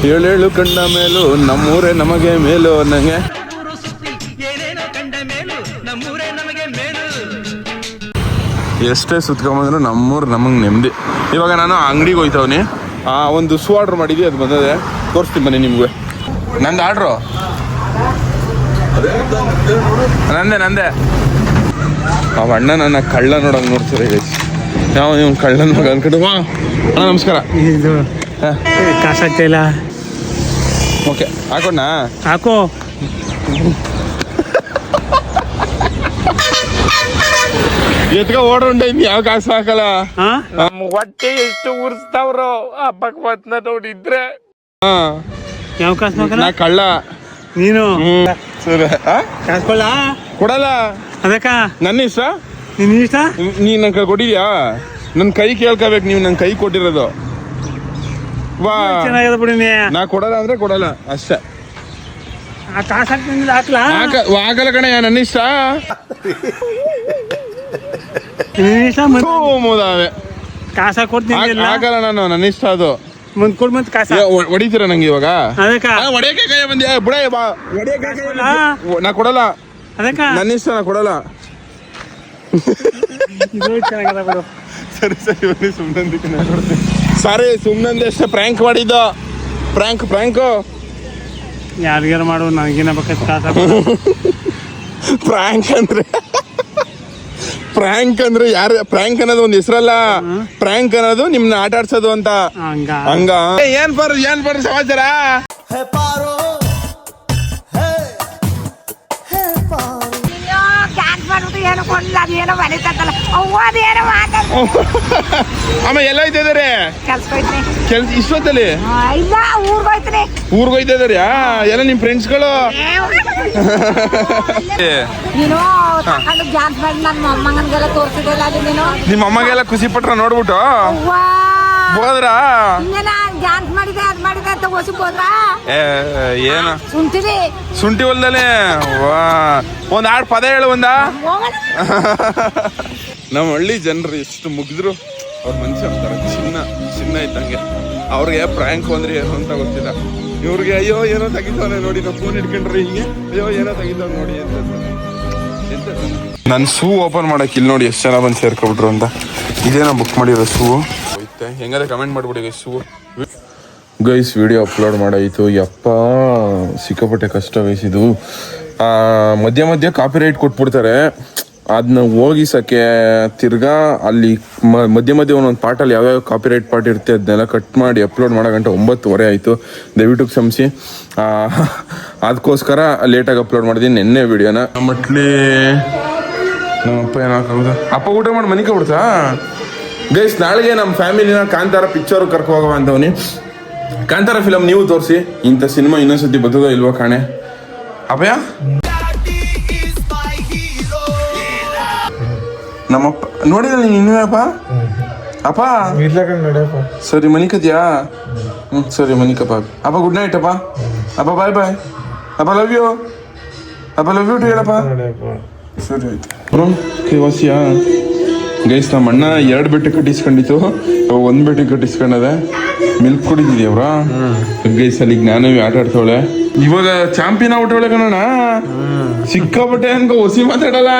ಹೇಳು ಕಂಡ ಮೇಲೂ ನಮ್ಮೂರೇ ನಮಗೆ ಮೇಲು ಅನ್ನಂಗೆ. ಎಷ್ಟೇ ಸುತ್ಕೊಂಬಂದ್ರು ನಮ್ಮೂರು ನಮಗೆ ನೆಮ್ಮದಿ. ಇವಾಗ ನಾನು ಅಂಗಡಿಗೆ ಹೋಯ್ತವನಿ. ಆ ಒಂದು ಸೂ ಆರ್ಡ್ರ್ ಮಾಡಿದ್ವಿ ಅದು ಬಂದದೆ. ತೋರಿಸ್ತೀನಿ ಬನ್ನಿ ನಿಮಗೆ. ನಂದು ಆರ್ಡ್ರು? ನಂದೆ ನಂದೆ. ಅವ ಅಣ್ಣ ನನ್ನ ಕಳ್ಳ ನೋಡಂಗ್ ನೋಡ್ತಾರೆ ಗೈಸ್ ಯಾವ ಇವ್ನು ಕಳ್ಳನ ಮಗ ಅನ್ಕೊಂಡು ವಾ ಅಣ್ಣ ನಮಸ್ಕಾರ. ಕಾಸಾಗ್ತಾ ಇಲ್ಲ ಓಕೆ ಹಾಕೋಣ ಹಾಕೋ. ಎತ್ಕ ಓಡೋಂಡೆ ಯಾವ ಕಾಸು ಹಾಕಲ್ಲ? ಹೊಟ್ಟೆ ಎಷ್ಟು ಉರ್ಸ್ತಾವ್ರೋ ಹಬ್ಬಕ್ ಮತ್ನ ನೋಡಿದ್ರೆ. ಹಾ. ಯಾವ ಕಾಸು ನಾ ಕಳ್ಳ. ನೀನು? ಹ್ಮ್. ಸರಿ. ಆ? ಕಾಸ್ಕೊಳ್ಳ ಕೊಡಲ್ಲ. ಅದಕ್ಕ? ನನ್ನ ಇಷ್ಟ? ನಿನ್ ಇಷ್ಟ? ನೀ ನನ್ ಕೈ ಕೊಟ್ಟಿದ್ಯಾ? ನನ್ ಕೈ ಕೇಳ್ಕೋಬೇಕು ನೀವು ನನ್ ಕೈ ಕೊಟ್ಟಿರೋದು. ವಾ. ಚೆನ್ನಾಗಿದೆ ಬಿಡಿ ನೀ. ನಾ ಕೊಡಲ್ಲ ಅಂದ್ರೆ ಕೊಡಲ್ಲ ಅಷ್ಟೇ. ಆ ಕಾಸು ಹಾಕ್ತಿಲ್ಲ ಹಾಕ್ಲಾ? ಹಾಕ- ಆಗಲ್ಲ ಕಣ ನನ್ನ ಇಷ್ಟ. ಮುದಾವೆ. ಕಾಸ ಕೊಡ್ತೀನಿ ಆಗಲ್ಲ ನಾನು ನನ್ನ ಇಷ್ಟ ಅದು. ಮುಂದ್ ಕೊಡ್ ಮತ್ತೆ ಕಾಸ. ಹೊಡಿತೀರ ನಂಗೆ ಇವಾಗ? ಅದಕ್ಕ. ಆ, ಕೈ ಬಂದ್ಯಾ ಬುಡ ಬಾ. ಹೊಡ್ಯಕ್ಕೆ ನಾ ಕೊಡಲ್ಲ. ಅದಕ್ಕ. ನನ್ನ ಇಷ್ಟ ನಾ ಕೊಡಲ್ಲ. ಸರಿ ಸರಿ ಬನ್ನಿ ಸುಮ್ಮನೆ ಸಾರಿ ಸುಮ್ಮನೆ ಅಷ್ಟೇ ಪ್ರ್ಯಾಂಕ್ ಮಾಡಿದ್ದು. ಪ್ರ್ಯಾಂಕ್ ಪ್ರ್ಯಾಂಕು ಯಾರಿಗಾರ ಮಾಡು ನನಗೇನ ಬೇಕಾಯ್ತು ಕಾಸ ಪ್ರ್ಯಾಂಕ್ *laughs* ಅಂದ್ರೆ? ಪ್ರ್ಯಾಂಕ್ ಅಂದ್ರೆ ಯಾರ ಪ್ರ್ಯಾಂಕ್ ಅನ್ನೋದು ಒಂದ್ ಹೆಸರಲ್ಲ. ಪ್ರ್ಯಾಂಕ್ ಅನ್ನೋದು ನಿಮ್ನ ಆಟ ಆಡ್ಸೋದು ಅಂತ. ಹಂಗ. ಏನ್ ಬರ್ ಏನ್ ಬರ್ ಏನ್ ಅದೇನೋ ಸಮಾಚಾರ ಅಮ್ಮ ಎಲ್ಲ ಇದ್ದಾರೆ ಕೆಲ್ಸ ಇಷ್ಟೊತ್ತಲ್ಲಿ? ಇಲ್ಲ ಊರ್ಗ್ ಹೋಯ್ತೀನಿ. ಊರ್ಗ್ ಹೋಯ್ತಾ ಇದಾರೆ? ಎಲ್ಲ ನಿಮ್ ಫ್ರೆಂಡ್ಸ್ಗಳು ನೀನು ತಕೊಂಡು ಡ್ಯಾನ್ಸ್ ಮಾಡಿ ನನ್ನ ಮೊಮ್ಮಗನ್ಗೆಲ್ಲ ತೋರ್ಸಿದಿಲ್ಲ ಅಲ್ಲಿ ನೀನು? ನಿಮ್ಮ ಅಮ್ಮಗೆಲ್ಲ ಖುಷಿ ಪಟ್ರ ನೋಡ್ಬಿಟ್ಟು? ಅವ್ವಾ ಹೋದ್ರ? ಇನ್ನೇನ ಡ್ಯಾನ್ಸ್ ಮಾಡಿದೆ ಅದ್ ಮಾಡಿದೆ ಅಂತ ಹೊಸಕ್ ಹೋದ್ರಾ ಏ ಏನ? ಸುಂಟಿವಿ ಶುಂಠಿ ಹೊಲ್ದಲೆ ವಾ ಒಂದ್ ಆಡ್ ಪದ ಹೇಳು ಒಂದ? ನಮ್ಮ ಹಳ್ಳಿ ಜನರು ಎಷ್ಟು ಮುಗಿದ್ರು ಅವ್ರ ಮನುಷ್ಯ ಅಂತಾರೆ ಚಿನ್ನ ಚಿನ್ನ ಇದ್ದಂಗೆ. ಅವ್ರಿಗೆ ಪ್ರಾಂಕ್ ಅಂದ್ರೆ ಏನು ಅಂತ ಗೊತ್ತಿಲ್ಲ. ಇವ್ರಿಗೆ ಅಯ್ಯೋ ಏನೋ ತೆಗಿತಾನೆ ನೋಡಿ ನಾವು ಫೋನ್ ಇಟ್ಕೊಂಡ್ರೆ ಹಿಂಗೆ. ಅಯ್ಯೋ ಏನೋ ತೆಗಿತಾವ್ ನೋಡಿ ಅಂತ ನನ್ನ ಶೂ ಓಪನ್ ಮಾಡಕ್ಕೆ ಇಲ್ಲಿ ನೋಡಿ ಎಷ್ಟು ಜನ ಬಂದು ಸೇರ್ಕೊಬಿಟ್ರು ಅಂತ. ಇದೇನೋ ಬುಕ್ ಮಾಡಿರೋ ಶೂ ಹೋಯ್ತೆ ಹೆಂಗಾದ್ರೆ ಕಮೆಂಟ್ ಮಾಡ್ಬಿಡಿ ಶೂ ಗೈಸ್ ವಿಡಿಯೋ ಅಪ್ಲೋಡ್ ಮಾಡಾಯಿತು. ಯಪ್ಪ ಸಿಕ್ಕಾಪಟ್ಟೆ ಕಷ್ಟ ವಹಿಸಿದು ಮಧ್ಯ ಮಧ್ಯ ಕಾಪಿ ರೈಟ್ ಕೊಟ್ಬಿಡ್ತಾರೆ. ಅದನ್ನ ಹೋಗಿಸಕ್ಕೆ ತಿರ್ಗಾ ಅಲ್ಲಿ ಮಧ್ಯ ಮಧ್ಯ ಒಂದೊಂದು ಪಾರ್ಟಲ್ಲಿ ಯಾವ್ಯಾವ ಕಾಪಿ ರೈಟ್ ಪಾರ್ಟ್ ಇರುತ್ತೆ ಅದನ್ನೆಲ್ಲ ಕಟ್ ಮಾಡಿ ಅಪ್ಲೋಡ್ ಮಾಡೋ ಗಂಟೆ ಒಂಬತ್ತುವರೆ ಆಯಿತು. ದಯವಿಟ್ಟು ಕ್ಷಮಿಸಿ. ಆ, ಅದಕ್ಕೋಸ್ಕರ ಲೇಟಾಗಿ ಅಪ್ಲೋಡ್ ಮಾಡಿದ್ದೀನಿ ನಿನ್ನೆ ವಿಡಿಯೋನ ಮಟ್ಲಿ ನಮ್ಮಪ್ಪ ಏನಾಗೋದು ಅಪ್ಪ ಊಟ ಮಾಡಿ ಮನೆ ಬಿಡ್ತಾ ಗೈಸ್ ನಾಳೆಗೆ ನಮ್ಮ ಫ್ಯಾಮಿಲಿನ ಕಾಂತಾರ ಪಿಕ್ಚರ್ ಕರ್ಕೊ ಅಂತವನಿ ಕಾಂತಾರ ಫಿಲಮ್ ನೀವು ತೋರಿಸಿ. ಇಂಥ ಸಿನಿಮಾ ಇನ್ನೊಂದ್ಸತಿ ಬರ್ತದೋ ಇಲ್ವೋ ಕಾಣೆ. ಅಭಯ? ನಮ್ಮಪ್ಪ ನೋಡಿದ ನೀನು ಇನ್ನೂ ಅಪ್ಪ? ಅಪ್ಪ? ಸರಿ ಮನಿಕದ್ಯಾ ಹ್ಞೂ ಸರಿ, ಮನಿಕಪ್ಪ. ಅಪ್ಪ ಗುಡ್ ನೈಟ್ ಅಪ್ಪ. ಅಪ್ಪ ಬಾಯ್ ಬಾಯ್ ಅಪ್ಪ ಲವ್ ಯು ಅಪ್ಪ ಲವ್ ಯು ಟು ಹೇಳಪ್ಪ. ಸರಿ, ಆಯ್ತು. ಬ್ರೋ ಗೈಸ್ ನಮ್ಮ ಅಣ್ಣ ಎರಡು ಬೆಟ್ಟ ಕಟ್ಟಿಸ್ಕೊಂಡಿತ್ತು ಒಂದು ಒಂದ್ ಬೆಟ್ಟ ಕಟ್ಟಿಸ್ಕೊಂಡದೆ ಮಿಲ್ಕ್ ಕುಡಿದಿದ್ಯವ್ರ ಗೈಸ್ ಅಲ್ಲಿ ಜ್ಞಾನವಿ ಆಟ ಆಡ್ತಾವಳೆ ಇವಾಗ ಚಾಂಪಿಯನ್ ಔಟವಳೆ ಕಣಣ್ಣ ಸಿಕ್ಕಾಪಟ್ಟೆ ಅನ್ಕೋ ಹೊಸಿ ಮಾತಾಡಲ್ಲ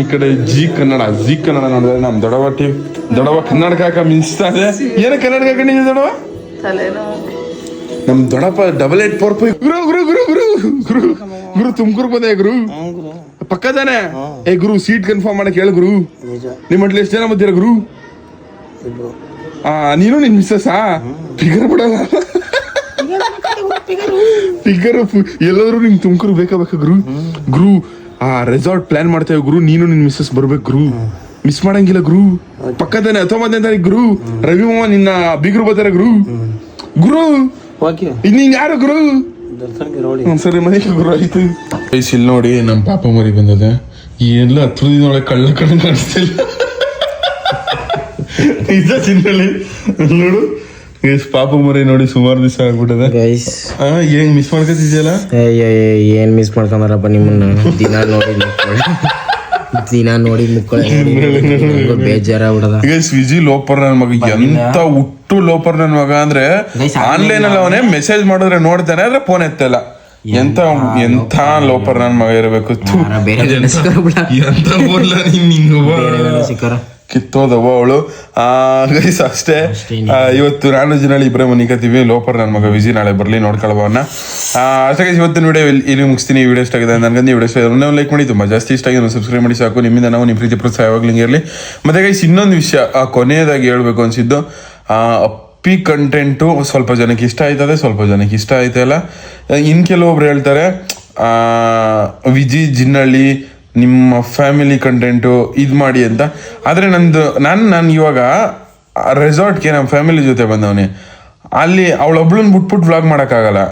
ಈ ಕಡೆ ಜಿ ಕನ್ನಡ ಜಿ ಕನ್ನಡ ನೋಡಿದ್ರೆ ನಮ್ ದೊಡವ ಟಿ ದೊಡವ ಕನ್ನಡಕ ಹಾಕ ಮಿಂಚ್ತಾ ಇದೆ ಏನ ಕನ್ನಡಕ ಹಾಕೊಂಡಿದ್ಯ ದೊಡವ ನಮ್ ದೊಡಪ್ಪ ಡಬಲ್ ಏಟ್ ಫೋರ್ ಫೈವ್ ಗುರು ಗುರು ಗುರು ಗುರು ಗುರು ಗುರು ತುಮಕೂರು ಬಂದೆ ಗುರು ಪಕ್ಕ ತಾನೆ ಏ ಗುರು ಸೀಟ್ ಕನ್ಫರ್ಮ್ ಮಾಡಕ್ ಹೇಳು ಗುರು. ನಿಮ್ಮ ಮಟ್ಲಿ ಎಷ್ಟು ಜನ ಬಂದಿರ ಗುರು? ಆ ನೀನು ನಿನ್ ಮಿಸ್ಸಸ್ ಫಿಗರ್ ಬಿಡಲ್ಲ. ಫಿಗರ್ ಎಲ್ಲಾದ್ರೂ ನಿಮ್ ತುಮಕೂರು ಬೇಕಾ ಬೇಕಾ ಗುರು? ಗುರು ಆ ರೆಸಾರ್ಟ್ ಪ್ಲಾನ್ ಮಾಡ್ತೇವೆ ಗುರು. ನೀನು ನಿನ್ ಮಿಸ್ಸಸ್ ಬರ್ಬೇಕು ಗುರು. ಮಿಸ್ ಮಾಡಂಗಿಲ್ಲ ಗುರು. ಪಕ್ಕದಾನೆ ಹತ್ತೊಂಬತ್ತನೇ ತಾರೀಕು ಗುರು. ರವಿ ಮಾಮ ನಿನ್ನ ಬೀಗರು ಬರ್ತಾರೆ ಗುರು. ಗುರು ಇನ್ನೀನ್ ಯಾರು ಗುರು? ಹ್ಮ್, ಸರಿ ಮನೆಗೆ ಗುರು ಆಯ್ತು. ಗೈಸ್ ಇಲ್ಲಿ ನೋಡಿ ನಮ್ಮ ಪಾಪ ಮರಿ ಬಂದದೆ. ಎಲ್ಲ ಹತ್ರದಿನೊಳಗೆ ಕಳ್ಳ ಕಳ್ಳ ಕಾಣಿಸ್ತಿಲ್ಲ. ನಿಜ ಚಿನ್ನಳ್ಳಿ ನೋಡು. ಗೈಸ್ ಪಾಪ ಮರಿ ನೋಡಿ ಸುಮಾರು ದಿವಸ ಆಗ್ಬಿಟ್ಟದೆ. ಗೈಸ್ ಆ, ಏನ್ ಮಿಸ್ ಮಾಡ್ಕೊತಿದ್ಯಲ್ಲ? ಏನ್ ಮಿಸ್ ಮಾಡ್ಕೊಂಬಾರಪ್ಪ ನಿಮ್ಮನ್ನ? ದಿನ ನೋಡಿ ದಿನ ನೋಡಿ ಬೇಜಾರ ಬೇಜಾರಾಗ್ಬಿಡದ ಗೈಸ್ ವಿಜಿ ಲೋಪರ್ ನನ್ ಮಗ ಎಂತ ಹುಟ್ಟು ಲೋಪರ್ ನನ್ ಮಗ ಅಂದ್ರೆ ಆನ್ಲೈನ್ ಅಲ್ಲಿ ಅವನೇ ಮೆಸೇಜ್ ಮಾಡಿದ್ರೆ ನೋಡ್ತಾನೆ ಅಂದ್ರೆ ಫೋನ್ ಎತ್ತಲ್ಲ. ಎಂತ ಎಂತ ಲೋಪರ್ ನನ್ ಮಗ ಇರಬೇಕು? ಎಂತ ಸಿಕ್ಕಾರ ಕಿತ್ತೋದವ ಅವಳು ಆ ಗೈಸ್ ಅಷ್ಟೇ. ಆ, ಇವತ್ತು ನಾನು ಜಿನಲ್ಲಿ ಇಬ್ಬರೇ ಮನಿಕತ್ತೀವಿ ಲೋಪರ್ ನನ್ನ ಮಗ ವಿಜಿ ನಾಳೆ ಬರಲಿ ನೋಡ್ಕೊಳ್ಬವನ್ನ ಅಷ್ಟೇ ಗೈಸ್ ಇವತ್ತಿನ ವಿಡಿಯೋ ಇಲ್ಲಿ ಮುಗಿಸ್ತೀನಿ. ವಿಡಿಯೋ ಇಷ್ಟ ಆಗಿದೆ ನನಗೆ ವಿಡಿಯೋ ಇಷ್ಟ ಒಂದು ಲೈಕ್ ಮಾಡಿ. ತುಂಬ ಜಾಸ್ತಿ ಇಷ್ಟ ಆಗಿದೆ ಸಬ್ಸ್ಕ್ರೈಬ್ ಮಾಡಿ ಸಾಕು. ನಿಮ್ಮಿಂದ ನಾವು ನಿಮ್ಮ ಪ್ರೀತಿ ಪ್ರೋತ್ಸಾಹ ಯಾವಾಗಲೂ ಇರಲಿ. ಮತ್ತೆ ಗೈಸ್ ಇನ್ನೊಂದು ವಿಷಯ ಆ, ಕೊನೆಯದಾಗಿ ಹೇಳ್ಬೇಕು ಅನ್ಸಿದ್ದು ಆ, ಅಪ್ಪಿ ಕಂಟೆಂಟು ಸ್ವಲ್ಪ ಜನಕ್ಕೆ ಇಷ್ಟ ಆಯ್ತದೆ ಸ್ವಲ್ಪ ಜನಕ್ಕೆ ಇಷ್ಟ ಆಯ್ತಲ್ಲ ಇನ್ ಕೆಲವೊಬ್ರು ಹೇಳ್ತಾರೆ ಆ, ವಿಜಿ ಜಿನ್ನಳ್ಳಿ ನಿಮ್ಮ ಫ್ಯಾಮಿಲಿ ಕಂಟೆಂಟು ಇದು ಮಾಡಿ ಅಂತ. ಆದರೆ ನಂದು, ನಾನು ನಾನು ಇವಾಗ ರೆಸಾರ್ಟ್ಗೆ ನಮ್ಮ ಫ್ಯಾಮಿಲಿ ಜೊತೆ ಬಂದವನಿ. ಅಲ್ಲಿ ಅವಳೊಬ್ಳನ್ನ ಬಿಟ್ಬಿಟ್ಟು ವ್ಲಾಗ್ ಮಾಡೋಕ್ಕಾಗಲ್ಲ.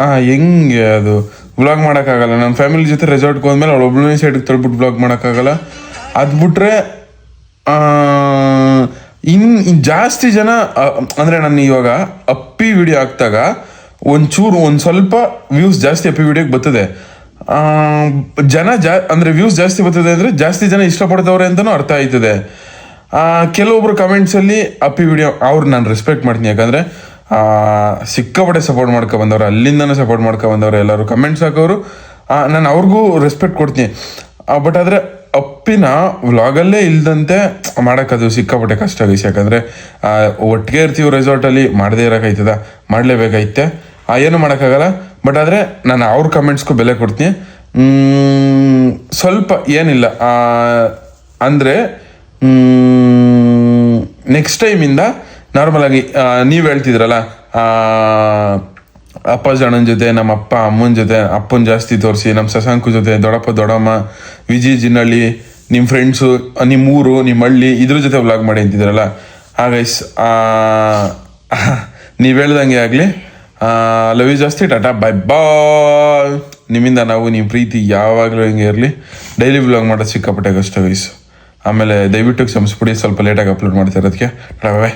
ಹಾಂ ಹೆಂಗೆ ಅದು? ವ್ಲಾಗ್ ಮಾಡೋಕ್ಕಾಗಲ್ಲ. ನಮ್ಮ ಫ್ಯಾಮಿಲಿ ಜೊತೆ ರೆಸಾರ್ಟ್ಗೆ ಹೋದ್ಮೇಲೆ ಅವಳು ಒಬ್ಬಳನೇ ಸೈಡ್ಗೆ ತಳ್ಬಿಟ್ಟು ವ್ಲಾಗ್ ಮಾಡೋಕ್ಕಾಗಲ್ಲ. ಅದು ಬಿಟ್ರೆ ಇನ್ ಜಾಸ್ತಿ ಜನ ಅಂದರೆ ನಾನು ಇವಾಗ ಅಪ್ಪಿ ವಿಡಿಯೋ ಹಾಕ್ದಾಗ ಒಂಚೂರು ಒಂದು ಸ್ವಲ್ಪ ವ್ಯೂಸ್ ಜಾಸ್ತಿ ಅಪ್ಪಿ ವಿಡಿಯೋಗೆ ಬರ್ತದೆ. ಜನ ಜಾ, ಅಂದ್ರೆ ವ್ಯೂಸ್ ಜಾಸ್ತಿ ಬರ್ತದೆ ಅಂದ್ರೆ ಜಾಸ್ತಿ ಜನ ಇಷ್ಟಪಡ್ತವ್ರೆ ಅಂತಲೂ ಅರ್ಥ ಆಯ್ತದೆ. ಕೆಲವೊಬ್ರು ಕಮೆಂಟ್ಸ್ ಅಲ್ಲಿ ಅಪ್ಪಿ ವಿಡಿಯೋ ಅವ್ರು ನಾನು ರೆಸ್ಪೆಕ್ಟ್ ಮಾಡ್ತೀನಿ. ಯಾಕಂದ್ರೆ ಸಿಕ್ಕಾಪಟ್ಟೆ ಸಪೋರ್ಟ್ ಮಾಡ್ಕೊ ಬಂದವ್ರು, ಅಲ್ಲಿಂದನೂ ಸಪೋರ್ಟ್ ಮಾಡ್ಕೊ ಬಂದವ್ರು ಎಲ್ಲರೂ. ಕಮೆಂಟ್ಸ್ ಹಾಕೋರು ನಾನು ಅವ್ರಿಗೂ ರೆಸ್ಪೆಕ್ಟ್ ಕೊಡ್ತೀನಿ. ಬಟ್ ಆದ್ರೆ ಅಪ್ಪಿನ ವ್ಲಾಗಲ್ಲೇ ಇಲ್ದಂತೆ ಮಾಡೋಕ್ಕದು ಸಿಕ್ಕಾಪಟ್ಟೆ ಕಷ್ಟ ಗೈಸ್. ಯಾಕಂದರೆ ಒಟ್ಟಿಗೆ ಇರ್ತೀವಿ ರೆಸಾರ್ಟಲ್ಲಿ ಮಾಡದೇ ಇರೋಕ್ಕಾಯ್ತದ ಮಾಡಲೇಬೇಕಾಯ್ತೆ. ಏನು ಮಾಡೋಕ್ಕಾಗಲ್ಲ? ಬಟ್ ಆದರೆ ನಾನು ಅವ್ರ ಕಮೆಂಟ್ಸ್ಗೂ ಬೆಲೆ ಕೊಡ್ತೀನಿ. ಸ್ವಲ್ಪ ಏನಿಲ್ಲ. ಅಂದರೆ ನೆಕ್ಸ್ಟ್ ಟೈಮಿಂದ ನಾರ್ಮಲಾಗಿ ನೀವು ಹೇಳ್ತಿದ್ರಲ್ಲ ಅಣ್ಣನ ಜೊತೆ, ನಮ್ಮ ಅಪ್ಪ ಅಮ್ಮನ ಜೊತೆ, ಅಪ್ಪನ ಜಾಸ್ತಿ ತೋರಿಸಿ, ನಮ್ಮ ಶಶಾಂಕು ಜೊತೆ, ದೊಡ್ಡಪ್ಪ, ದೊಡ್ಡಮ್ಮ, ವಿಜಿ, ಜಿನ್ನಳ್ಳಿ ನಿಮ್ಮ ಫ್ರೆಂಡ್ಸು ನಿಮ್ಮ ಊರು ನಿಮ್ಮ ಹಳ್ಳಿ, ಇದ್ರ ಜೊತೆ ವ್ಲಾಗ್ ಮಾಡಿ ಅಂತಿದ್ರಲ್ಲ. ಹಾಗೈಸ್ *laughs* ನೀವು ಹೇಳ್ದಂಗೆ ಆಗಲಿ. ಲವ್ ಯು ಜಾಸ್ತಿ ಟಾಟಾ ಬೈ ಬಾಯ್ ನಿಮ್ಮಿಂದ ನಾವು ನಿಮ್ಮ ಪ್ರೀತಿ ಯಾವಾಗಲೂ ಹಿಂಗೆ ಇರಲಿ. ಡೈಲಿ ವ್ಲಾಗ್ ಮಾಡೋದು ಸಿಕ್ಕಾಪಟ್ಟೆ ಕಷ್ಟ ವಯಸ್ಸು ಆಮೇಲೆ ದಯವಿಟ್ಟು ಕ್ಷಮಿಸ್ಬಿಡಿ, ಸ್ವಲ್ಪ ಲೇಟಾಗಿ ಅಪ್ಲೋಡ್ ಮಾಡ್ತಾ ಇರೋದಕ್ಕೆ. ಬಾಯ್